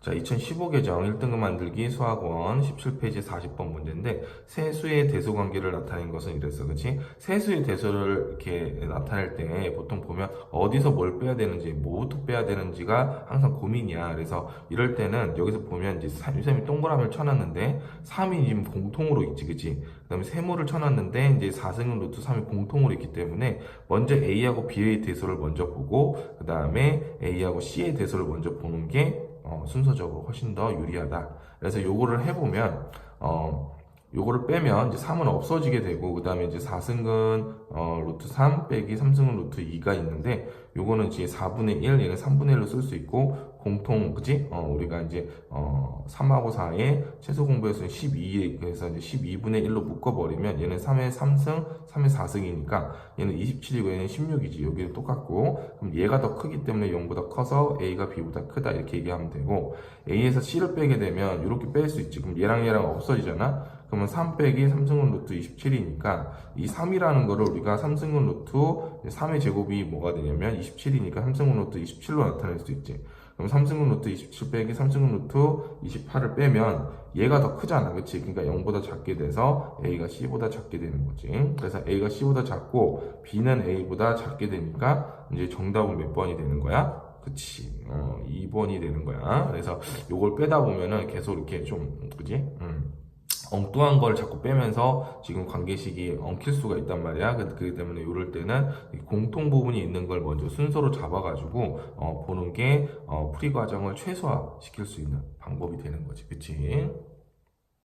자, 2015 개정 1등급 만들기 수학원 17페이지 40번 문제인데 세수의 대소 관계를 나타낸 것은 이랬어. 그치? 세수의 대소를 이렇게 나타낼 때 보통 보면 어디서 뭘 빼야 되는지, 뭐부터 빼야 되는지가 항상 고민이야. 그래서 이럴 때는 여기서 보면 이제 쌤이 동그라미를 쳐놨는데 3이 지금 공통으로 있지. 그치? 그 다음에 세모를 쳐놨는데 이제 4승은 루트 3이 공통으로 있기 때문에 먼저 A하고 B의 대소를 먼저 보고 그 다음에 A하고 C의 대소를 먼저 보는 게 어, 순서적으로 훨씬 더 유리하다. 그래서 요거를 해보면 어, 요거를 빼면 이제 3은 없어지게 되고 그 다음에 이제 4승근 어, 루트 3 빼기 3승근 루트 2가 있는데 요거는 이제 4분의 1 얘는 3분의 1로 쓸 수 있고 공통 그지? 어, 우리가 이제 어, 3하고 4의 최소 공부에서는 12에 그래서 이제 12분의 1로 묶어버리면 얘는 3의 3승, 3의 4승이니까 얘는 27이고 얘는 16이지. 여기도 똑같고. 그럼 얘가 더 크기 때문에 0보다 커서 A가 B보다 크다. 이렇게 얘기하면 되고. A에서 C를 빼게 되면 이렇게 뺄 수 있지. 그럼 얘랑 얘랑 없어지잖아? 그러면 3 빼기 3승분 루트 27이니까 이 3이라는 거를 우리가 3승분 루트 3의 제곱이 뭐가 되냐면 27이니까 3승분 루트 27로 나타낼 수 있지 그럼 3승분 루트 27 빼기 3승분 루트 28을 빼면 얘가 더 크잖아. 그치? 그러니까 0보다 작게 돼서 A가 C보다 작게 되는 거지. 그래서 A가 C보다 작고 B는 A보다 작게 되니까 이제 정답은 몇 번이 되는 거야? 그치. 어 2번이 되는 거야. 그래서 요걸 빼다 보면은 계속 이렇게 좀 그지? 음. 엉뚱한 걸 자꾸 빼면서 지금 관계식이 엉킬 수가 있단 말이야. 그- 그렇기 때문에 이럴 때는 이 공통 부분이 있는 걸 먼저 순서로 잡아가지고 어, 보는 게 어, 풀이 과정을 최소화 시킬 수 있는 방법이 되는 거지. 그치?